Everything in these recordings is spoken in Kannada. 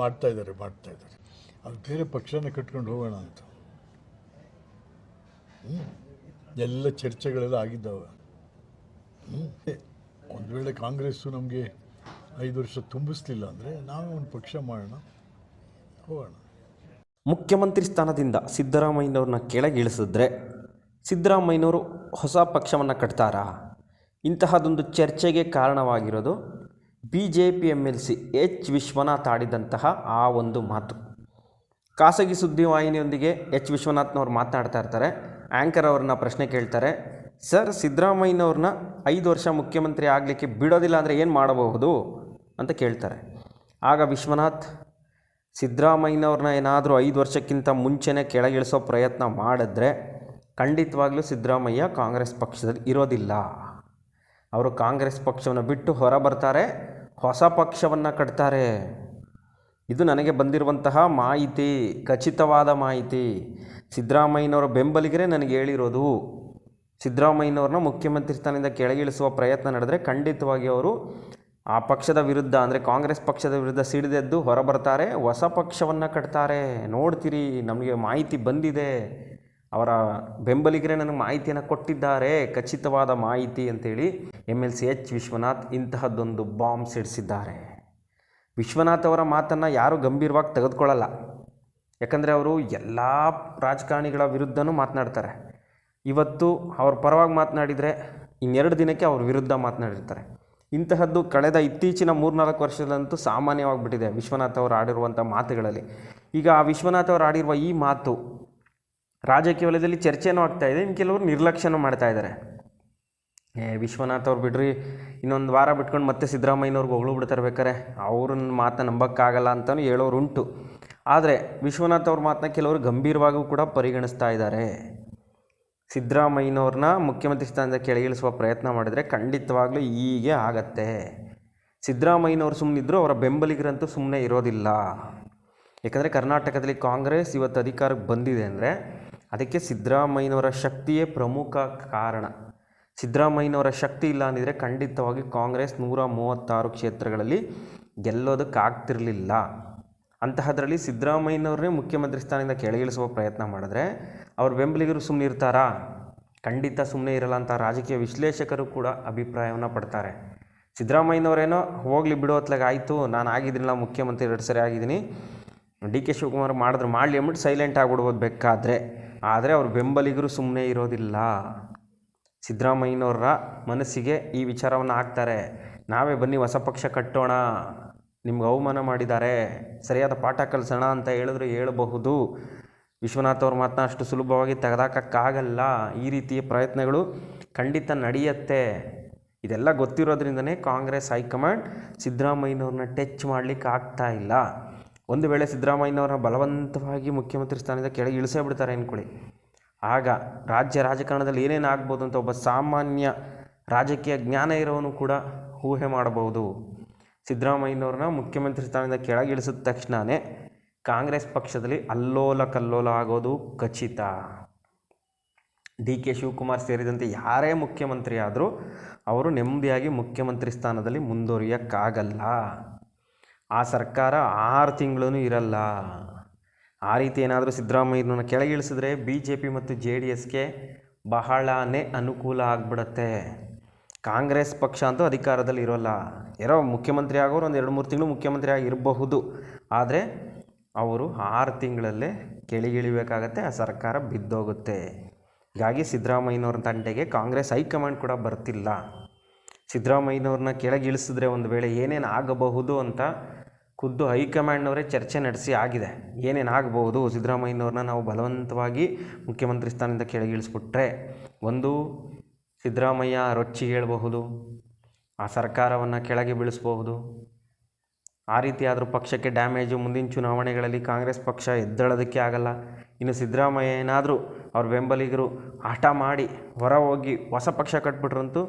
ಮಾಡ್ತಾ ಇದ್ದಾರೆ ಮಾಡ್ತಾ ಇದ್ದಾರೆ. ಅದು ಬೇರೆ ಪಕ್ಷನ ಕಟ್ಕೊಂಡು ಹೋಗೋಣ ಅಂತ. ಎಲ್ಲ ಚರ್ಚೆಗಳೆಲ್ಲ ಆಗಿದ್ದಾವೆ. ಒಂದು ವೇಳೆ ಕಾಂಗ್ರೆಸ್ಸು ನಮಗೆ ಐದು ವರ್ಷ ತುಂಬಿಸ್ಲಿಲ್ಲ ಅಂದರೆ ನಾವೇ ಒಂದು ಪಕ್ಷ ಮಾಡೋಣ, ಹೋಗೋಣ. ಮುಖ್ಯಮಂತ್ರಿ ಸ್ಥಾನದಿಂದ ಸಿದ್ದರಾಮಯ್ಯನವ್ರನ್ನ ಕೆಳಗಿಳಿಸಿದ್ರೆ ಸಿದ್ದರಾಮಯ್ಯನವರು ಹೊಸ ಪಕ್ಷವನ್ನು ಕಟ್ತಾರಾ? ಇಂತಹದೊಂದು ಚರ್ಚೆಗೆ ಕಾರಣವಾಗಿರೋದು B J P M L C H. Vishwanath ಆಡಿದಂತಹ ಆ ಒಂದು ಮಾತು. ಖಾಸಗಿ ಸುದ್ದಿವಾಹಿನಿಯೊಂದಿಗೆ ಎಚ್. ವಿಶ್ವನಾಥ್ನವ್ರು ಮಾತನಾಡ್ತಾ ಇರ್ತಾರೆ. ಆ್ಯಂಕರ್ ಅವ್ರನ್ನ ಪ್ರಶ್ನೆ ಕೇಳ್ತಾರೆ. ಸರ್, ಸಿದ್ದರಾಮಯ್ಯನವ್ರನ್ನ ಐದು ವರ್ಷ ಮುಖ್ಯಮಂತ್ರಿ ಆಗಲಿಕ್ಕೆ ಬಿಡೋದಿಲ್ಲ ಅಂದರೆ ಏನು ಮಾಡಬಹುದು ಅಂತ ಕೇಳ್ತಾರೆ. ಆಗ ವಿಶ್ವನಾಥ್, ಸಿದ್ದರಾಮಯ್ಯನವ್ರನ್ನ ಏನಾದರೂ ಐದು ವರ್ಷಕ್ಕಿಂತ ಮುಂಚೆನೇ ಕೆಳಗಿಳಿಸೋ ಪ್ರಯತ್ನ ಮಾಡಿದ್ರೆ ಖಂಡಿತವಾಗ್ಲೂ ಸಿದ್ದರಾಮಯ್ಯ ಕಾಂಗ್ರೆಸ್ ಪಕ್ಷದಲ್ಲಿ ಇರೋದಿಲ್ಲ. ಅವರು ಕಾಂಗ್ರೆಸ್ ಪಕ್ಷವನ್ನು ಬಿಟ್ಟು ಹೊರ ಬರ್ತಾರೆ. ಹೊಸ ಪಕ್ಷವನ್ನು ಕಟ್ತಾರೆ. ಇದು ನನಗೆ ಬಂದಿರುವಂತಹ ಮಾಹಿತಿ, ಖಚಿತವಾದ ಮಾಹಿತಿ. ಸಿದ್ದರಾಮಯ್ಯನವರ ಬೆಂಬಲಿಗರೇ ನನಗೆ ಹೇಳಿರೋದು, ಸಿದ್ದರಾಮಯ್ಯನವ್ರನ್ನ ಮುಖ್ಯಮಂತ್ರಿ ಸ್ಥಾನದಿಂದ ಕೆಳಗಿಳಿಸುವ ಪ್ರಯತ್ನ ನಡೆದರೆ ಖಂಡಿತವಾಗಿ ಅವರು ಆ ಪಕ್ಷದ ವಿರುದ್ಧ, ಅಂದರೆ ಕಾಂಗ್ರೆಸ್ ಪಕ್ಷದ ವಿರುದ್ಧ ಸಿಡಿದೆದ್ದು ಹೊರಬರ್ತಾರೆ, ಹೊಸ ಪಕ್ಷವನ್ನು ಕಟ್ತಾರೆ. ನೋಡ್ತೀರಿ, ನಮಗೆ ಮಾಹಿತಿ ಬಂದಿದೆ. ಅವರ ಬೆಂಬಲಿಗರೇ ನನಗೆ ಮಾಹಿತಿಯನ್ನು ಕೊಟ್ಟಿದ್ದಾರೆ, ಖಚಿತವಾದ ಮಾಹಿತಿ ಅಂತೇಳಿ M L C H Vishwanath ಇಂತಹದ್ದೊಂದು bomb ಸಿಡಿಸಿದ್ದಾರೆ. ವಿಶ್ವನಾಥ್ ಅವರ ಮಾತನ್ನು ಯಾರೂ ಗಂಭೀರವಾಗಿ ತೆಗೆದುಕೊಳ್ಳಲ್ಲ. ಯಾಕಂದರೆ ಅವರು ಎಲ್ಲ ರಾಜಕಾರಣಿಗಳ ವಿರುದ್ಧನೂ ಮಾತನಾಡ್ತಾರೆ. ಇವತ್ತು ಅವ್ರ ಪರವಾಗಿ ಮಾತನಾಡಿದರೆ ಇನ್ನೆರಡು ದಿನಕ್ಕೆ ಅವ್ರ ವಿರುದ್ಧ ಮಾತನಾಡಿರ್ತಾರೆ. ಇಂತಹದ್ದು ಕಳೆದ ಇತ್ತೀಚಿನ ಮೂರ್ನಾಲ್ಕು ವರ್ಷದಂತೂ ಸಾಮಾನ್ಯವಾಗಿಬಿಟ್ಟಿದೆ ವಿಶ್ವನಾಥ್ ಅವರು ಆಡಿರುವಂಥ ಮಾತುಗಳಲ್ಲಿ. ಈಗ ಆ ವಿಶ್ವನಾಥ್ ಅವರು ಆಡಿರುವ ಈ ಮಾತು ರಾಜಕೀಯ ವಲಯದಲ್ಲಿ ಚರ್ಚೆನೂ ಆಗ್ತಾ ಇದೆ. ಇನ್ನು ಕೆಲವರು ನಿರ್ಲಕ್ಷ್ಯನೂ ಮಾಡ್ತಾ ಇದ್ದಾರೆ. ಏ, ವಿಶ್ವನಾಥ್ ಅವ್ರು ಬಿಡ್ರಿ, ಇನ್ನೊಂದು ವಾರ ಬಿಟ್ಕೊಂಡು ಮತ್ತೆ ಸಿದ್ದರಾಮಯ್ಯನವ್ರಿಗೆ ಹೊಗಳು ಬಿಡ್ತಾರೆ ಬೇಕಾರೆ ಅವ್ರನ್ನ ಮಾತನ್ನ ನಂಬಕ್ಕಾಗಲ್ಲ ಅಂತಲೂ ಹೇಳೋರು ಉಂಟು ಆದರೆ ವಿಶ್ವನಾಥ್ ಅವ್ರ ಮಾತನ್ನ ಕೆಲವರು ಗಂಭೀರವಾಗೂ ಕೂಡ ಪರಿಗಣಿಸ್ತಾ ಇದ್ದಾರೆ. ಸಿದ್ದರಾಮಯ್ಯನವ್ರನ್ನ ಮುಖ್ಯಮಂತ್ರಿ ಸ್ಥಾನದ ಕೆಳಗಿಳಿಸುವ ಪ್ರಯತ್ನ ಮಾಡಿದರೆ ಖಂಡಿತವಾಗ್ಲೂ ಹೀಗೆ ಆಗತ್ತೆ. ಸಿದ್ದರಾಮಯ್ಯನವ್ರು ಸುಮ್ಮನಿದ್ರು ಅವರ ಬೆಂಬಲಿಗರಂತೂ ಸುಮ್ಮನೆ ಇರೋದಿಲ್ಲ. ಯಾಕಂದರೆ ಕರ್ನಾಟಕದಲ್ಲಿ ಕಾಂಗ್ರೆಸ್ ಇವತ್ತು ಅಧಿಕಾರಕ್ಕೆ ಬಂದಿದೆ ಅಂದರೆ ಅದಕ್ಕೆ ಸಿದ್ದರಾಮಯ್ಯನವರ ಶಕ್ತಿಯೇ ಪ್ರಮುಖ ಕಾರಣ. ಸಿದ್ದರಾಮಯ್ಯನವರ ಶಕ್ತಿ ಇಲ್ಲ ಅಂದಿದ್ರೆ ಖಂಡಿತವಾಗಿ ಕಾಂಗ್ರೆಸ್ ನೂರ ಮೂವತ್ತಾರು ಕ್ಷೇತ್ರಗಳಲ್ಲಿ ಗೆಲ್ಲೋದಕ್ಕಾಗ್ತಿರಲಿಲ್ಲ. ಅಂತಹದ್ರಲ್ಲಿ ಸಿದ್ದರಾಮಯ್ಯನವ್ರನ್ನೇ ಮುಖ್ಯಮಂತ್ರಿ ಸ್ಥಾನದಿಂದ ಕೆಳಗಿಳಿಸುವ ಪ್ರಯತ್ನ ಮಾಡಿದ್ರೆ ಅವ್ರ ಬೆಂಬಲಿಗರು ಸುಮ್ಮನೆ ಇರ್ತಾರಾ? ಖಂಡಿತ ಸುಮ್ಮನೆ ಇರಲ್ಲ ಅಂತ ರಾಜಕೀಯ ವಿಶ್ಲೇಷಕರು ಕೂಡ ಅಭಿಪ್ರಾಯವನ್ನು ಪಡ್ತಾರೆ. ಸಿದ್ದರಾಮಯ್ಯನವರೇನೋ, ಹೋಗಲಿ ಬಿಡೋ ಆಯಿತು, ನಾನು ಆಗಿದ್ದೀನಿಲ್ಲ ಮುಖ್ಯಮಂತ್ರಿ ಎರಡು ಸರಿ ಆಗಿದ್ದೀನಿ. ಡಿ ಕೆ ಶಿವಕುಮಾರ್ ಮಾಡಿದ್ರು ಮಾಡಲಿ ಅಂದ್ಬಿಟ್ಟು ಸೈಲೆಂಟ್ ಆಗಿಬಿಡ್ಬೋದು ಬೇಕಾದರೆ. ಆದರೆ ಅವ್ರ ಬೆಂಬಲಿಗರು ಸುಮ್ಮನೆ ಇರೋದಿಲ್ಲ. ಸಿದ್ದರಾಮಯ್ಯನವರ ಮನಸ್ಸಿಗೆ ಈ ವಿಚಾರವನ್ನು ಹಾಕ್ತಾರೆ. ನಾವೇ ಬನ್ನಿ ಹೊಸ ಪಕ್ಷ ಕಟ್ಟೋಣ. ನಿಮ್ಗೆ ಅವಮಾನ ಮಾಡಿದ್ದಾರೆ. ಸರಿಯಾದ ಪಾಠ ಕಲಿಸೋಣ ಅಂತ ಹೇಳಿದ್ರೆ ಹೇಳಬಹುದು. ವಿಶ್ವನಾಥ್ ಅವ್ರ ಮಾತನ್ನ ಅಷ್ಟು ಸುಲಭವಾಗಿ ತೆಗೆದಾಕಕ್ಕಾಗಲ್ಲ. ಈ ರೀತಿಯ ಪ್ರಯತ್ನಗಳು ಖಂಡಿತ ನಡೆಯುತ್ತೆ. ಇದೆಲ್ಲ ಗೊತ್ತಿರೋದ್ರಿಂದನೇ ಕಾಂಗ್ರೆಸ್ ಹೈಕಮಾಂಡ್ ಸಿದ್ದರಾಮಯ್ಯನವ್ರನ್ನ ಟಚ್ ಮಾಡಲಿಕ್ಕೆ ಆಗ್ತಾ ಇಲ್ಲ. ಒಂದು ವೇಳೆ ಸಿದ್ದರಾಮಯ್ಯನವರ ಬಲವಂತವಾಗಿ ಮುಖ್ಯಮಂತ್ರಿ ಸ್ಥಾನದಿಂದ ಕೆಳಗೆ ಇಳಿಸೇ ಬಿಡ್ತಾರೆ ಅಂದ್ಕೊಳ್ಳಿ ಆಗ ರಾಜ್ಯ ರಾಜಕಾರಣದಲ್ಲಿ ಏನೇನು ಆಗ್ಬೋದು ಅಂತ ಒಬ್ಬ ಸಾಮಾನ್ಯ ರಾಜಕೀಯ ಜ್ಞಾನ ಇರೋನು ಕೂಡ ಊಹೆ ಮಾಡಬಹುದು. ಸಿದ್ದರಾಮಯ್ಯನವ್ರನ್ನ ಮುಖ್ಯಮಂತ್ರಿ ಸ್ಥಾನದಿಂದ ಕೆಳಗಿಳಿಸಿದ ತಕ್ಷಣವೇ ಕಾಂಗ್ರೆಸ್ ಪಕ್ಷದಲ್ಲಿ ಅಲ್ಲೋಲ ಕಲ್ಲೋಲ ಆಗೋದು ಖಚಿತ. ಡಿ ಕೆ ಶಿವಕುಮಾರ್ ಸೇರಿದಂತೆ ಯಾರೇ ಮುಖ್ಯಮಂತ್ರಿ ಆದರೂ ಅವರು ನೆಮ್ಮದಿಯಾಗಿ ಮುಖ್ಯಮಂತ್ರಿ ಸ್ಥಾನದಲ್ಲಿ ಮುಂದುವರಿಯೋಕ್ಕಾಗಲ್ಲ. ಆ ಸರ್ಕಾರ ಆರು ತಿಂಗಳೂ ಇರಲ್ಲ. ಆ ರೀತಿ ಏನಾದರೂ ಸಿದ್ದರಾಮಯ್ಯನ ಕೆಳಗಿಳಿಸಿದ್ರೆ ಬಿ ಜೆ ಪಿ ಮತ್ತು ಜೆ ಡಿ ಎಸ್ಗೆ ಬಹಳನೇ ಅನುಕೂಲ ಆಗಿಬಿಡತ್ತೆ. ಕಾಂಗ್ರೆಸ್ ಪಕ್ಷ ಅಂತೂ ಅಧಿಕಾರದಲ್ಲಿ ಇರೋಲ್ಲ. ಯಾರೋ ಮುಖ್ಯಮಂತ್ರಿ ಆಗೋರು ಒಂದು ಎರಡು ಮೂರು ತಿಂಗಳು ಮುಖ್ಯಮಂತ್ರಿ ಆಗಿರಬಹುದು. ಆದರೆ ಅವರು ಆರು ತಿಂಗಳಲ್ಲೇ ಕೆಳಗಿಳಿಬೇಕಾಗತ್ತೆ, ಆ ಸರ್ಕಾರ ಬಿದ್ದೋಗುತ್ತೆ. ಹೀಗಾಗಿ ಸಿದ್ದರಾಮಯ್ಯನವ್ರ ತಂಟೆಗೆ ಕಾಂಗ್ರೆಸ್ ಹೈಕಮಾಂಡ್ ಕೂಡ ಬರ್ತಿಲ್ಲ. ಸಿದ್ದರಾಮಯ್ಯನವ್ರನ್ನ ಕೆಳಗಿಳಿಸಿದ್ರೆ ಒಂದು ವೇಳೆ ಏನೇನು ಆಗಬಹುದು ಅಂತ ಖುದ್ದು ಹೈಕಮಾಂಡ್ನವರೇ ಚರ್ಚೆ ನಡೆಸಿ ಆಗಿದೆ. ಏನೇನು ಆಗಬಹುದು? ಸಿದ್ದರಾಮಯ್ಯನವ್ರನ್ನ ನಾವು ಬಲವಂತವಾಗಿ ಮುಖ್ಯಮಂತ್ರಿ ಸ್ಥಾನದಿಂದ ಕೆಳಗಿಳಿಸ್ಬಿಟ್ರೆ ಒಂದು, ಸಿದ್ದರಾಮಯ್ಯ ರೊಚ್ಚಿ ಹೇಳಬಹುದು, ಆ ಸರ್ಕಾರವನ್ನು ಕೆಳಗೆ ಬೀಳಿಸ್ಬಹುದು. ಆ ರೀತಿ ಪಕ್ಷಕ್ಕೆ ಡ್ಯಾಮೇಜು ಮುಂದಿನ ಚುನಾವಣೆಗಳಲ್ಲಿ ಕಾಂಗ್ರೆಸ್ ಪಕ್ಷ ಎದ್ದೇಳೋದಕ್ಕೆ ಆಗಲ್ಲ. ಇನ್ನು ಸಿದ್ದರಾಮಯ್ಯ ಏನಾದರೂ ಅವ್ರ ಬೆಂಬಲಿಗರು ಹಠ ಮಾಡಿ ಹೊರ ಹೋಗಿ ಹೊಸ ಪಕ್ಷ ಕಟ್ಬಿಟ್ರಂತೂ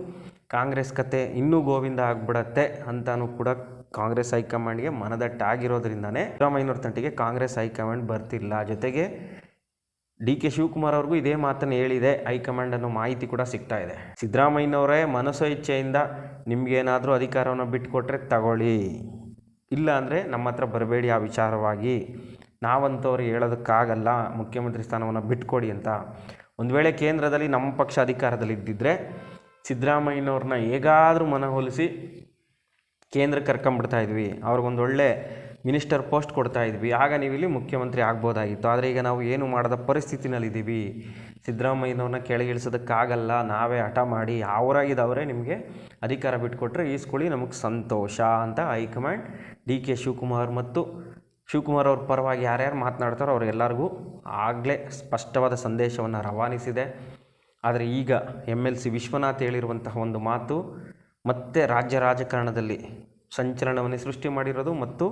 ಕಾಂಗ್ರೆಸ್ ಕತೆ ಇನ್ನೂ ಗೋವಿಂದ ಆಗ್ಬಿಡತ್ತೆ ಅಂತಲೂ ಕೂಡ ಕಾಂಗ್ರೆಸ್ ಹೈಕಮಾಂಡ್ಗೆ ಮನದಟ್ಟಾಗಿರೋದ್ರಿಂದನೇ ಸಿದ್ದರಾಮಯ್ಯನವ್ರ ತಂಟಿಗೆ ಕಾಂಗ್ರೆಸ್ ಹೈಕಮಾಂಡ್ ಬರ್ತಿಲ್ಲ. ಜೊತೆಗೆ ಡಿ ಕೆ ಶಿವಕುಮಾರ್ ಅವ್ರಿಗೂ ಇದೇ ಮಾತನ್ನು ಹೇಳಿದೆ. ಹೈಕಮಾಂಡ್ ಅನ್ನೋ ಮಾಹಿತಿ ಕೂಡ ಸಿಗ್ತಾ ಇದೆ. ಸಿದ್ದರಾಮಯ್ಯನವರೇ ಮನಸ್ಸೋ ಇಚ್ಛೆಯಿಂದ ನಿಮಗೇನಾದರೂ ಅಧಿಕಾರವನ್ನು ಬಿಟ್ಟುಕೊಟ್ರೆ ತಗೊಳ್ಳಿ. ಇಲ್ಲ ಅಂದರೆ ನಮ್ಮ ಹತ್ರ ಬರಬೇಡಿ ಆ ವಿಚಾರವಾಗಿ. ನಾವಂತವ್ರು ಹೇಳೋದಕ್ಕಾಗಲ್ಲ. ಮುಖ್ಯಮಂತ್ರಿ ಸ್ಥಾನವನ್ನು ಬಿಟ್ಕೊಡಿ ಅಂತ. ಒಂದು ವೇಳೆ ಕೇಂದ್ರದಲ್ಲಿ ನಮ್ಮ ಪಕ್ಷ ಅಧಿಕಾರದಲ್ಲಿ ಇದ್ದಿದ್ದರೆ ಸಿದ್ದರಾಮಯ್ಯನವ್ರನ್ನ ಹೇಗಾದರೂ ಮನವೊಲಿಸಿ ಕೇಂದ್ರಕ್ಕೆ ಕರ್ಕೊಂಬಿಡ್ತಾ ಇದ್ವಿ. ಅವ್ರಿಗೊಂದು ಒಳ್ಳೆ ಮಿನಿಸ್ಟರ್ ಪೋಸ್ಟ್ ಕೊಡ್ತಾ ಇದ್ವಿ. ಆಗ ನೀವು ಇಲ್ಲಿ ಮುಖ್ಯಮಂತ್ರಿ ಆಗ್ಬೋದಾಗಿತ್ತು. ಆದರೆ ಈಗ ನಾವು ಏನು ಮಾಡದ ಪರಿಸ್ಥಿತಿನಲ್ಲಿದ್ದೀವಿ. ಸಿದ್ದರಾಮಯ್ಯನವ್ರನ್ನ ಕೆಳಗಿಳಿಸೋದಕ್ಕಾಗಲ್ಲ. ನಾವೇ ಹಠ ಮಾಡಿ ಅವರಾಗಿದ್ದವರೇ ನಿಮಗೆ ಅಧಿಕಾರ ಬಿಟ್ಕೊಟ್ರೆ ಈಸ್ಕೊಳ್ಳಿ ನಮಗೆ ಸಂತೋಷ ಅಂತ ಹೈಕಮಾಂಡ್ ಡಿ ಕೆ ಶಿವಕುಮಾರ್ ಮತ್ತು ಶಿವಕುಮಾರ್ ಅವ್ರ ಪರವಾಗಿ ಯಾರ್ಯಾರು ಮಾತನಾಡ್ತಾರೋ ಅವರೆಲ್ಲರಿಗೂ ಆಗಲೇ ಸ್ಪಷ್ಟವಾದ ಸಂದೇಶವನ್ನು ರವಾನಿಸಿದೆ. ಆದರೆ ಈಗ ಎಂ ಎಲ್ ಸಿ ವಿಶ್ವನಾಥ್ ಹೇಳಿರುವಂತಹ ಒಂದು ಮಾತು ಮತ್ತೆ ರಾಜ್ಯ ರಾಜಕಾರಣದಲ್ಲಿ ಸಂಚಲನವನ್ನೇ ಸೃಷ್ಟಿ ಮಾಡಿರೋದು ಮತ್ತು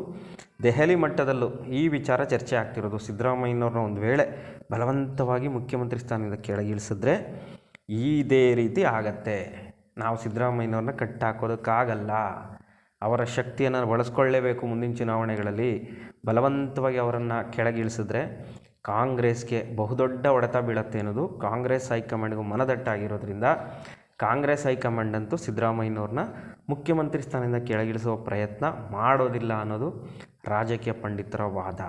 ದೆಹಲಿ ಮಟ್ಟದಲ್ಲೂ ಈ ವಿಚಾರ ಚರ್ಚೆ ಆಗ್ತಿರೋದು. ಸಿದ್ದರಾಮಯ್ಯನವ್ರನ್ನ ಒಂದು ವೇಳೆ ಬಲವಂತವಾಗಿ ಮುಖ್ಯಮಂತ್ರಿ ಸ್ಥಾನದಿಂದ ಕೆಳಗಿಳಿಸಿದ್ರೆ ಇದೇ ರೀತಿ ಆಗತ್ತೆ. ನಾವು ಸಿದ್ದರಾಮಯ್ಯನವ್ರನ್ನ ಕಟ್ಟಾಕೋದಕ್ಕಾಗಲ್ಲ. ಅವರ ಶಕ್ತಿಯನ್ನು ಬಳಸ್ಕೊಳ್ಳೇಬೇಕು ಮುಂದಿನ ಚುನಾವಣೆಗಳಲ್ಲಿ. ಬಲವಂತವಾಗಿ ಅವರನ್ನು ಕೆಳಗಿಳಿಸಿದ್ರೆ ಕಾಂಗ್ರೆಸ್ಗೆ ಬಹುದೊಡ್ಡ ಒಡೆತ ಬೀಳತ್ತೆ ಅನ್ನೋದು ಕಾಂಗ್ರೆಸ್ ಹೈಕಮಾಂಡ್ಗೂ ಮನದಟ್ಟಾಗಿರೋದ್ರಿಂದ ಕಾಂಗ್ರೆಸ್ ಹೈಕಮಾಂಡ್ ಅಂತೂ ಸಿದ್ದರಾಮಯ್ಯನವ್ರನ್ನ ಮುಖ್ಯಮಂತ್ರಿ ಸ್ಥಾನದಿಂದ ಕೆಳಗಿಳಿಸುವ ಪ್ರಯತ್ನ ಮಾಡೋದಿಲ್ಲ ಅನ್ನೋದು ರಾಜಕೀಯ ಪಂಡಿತರ ವಾದ.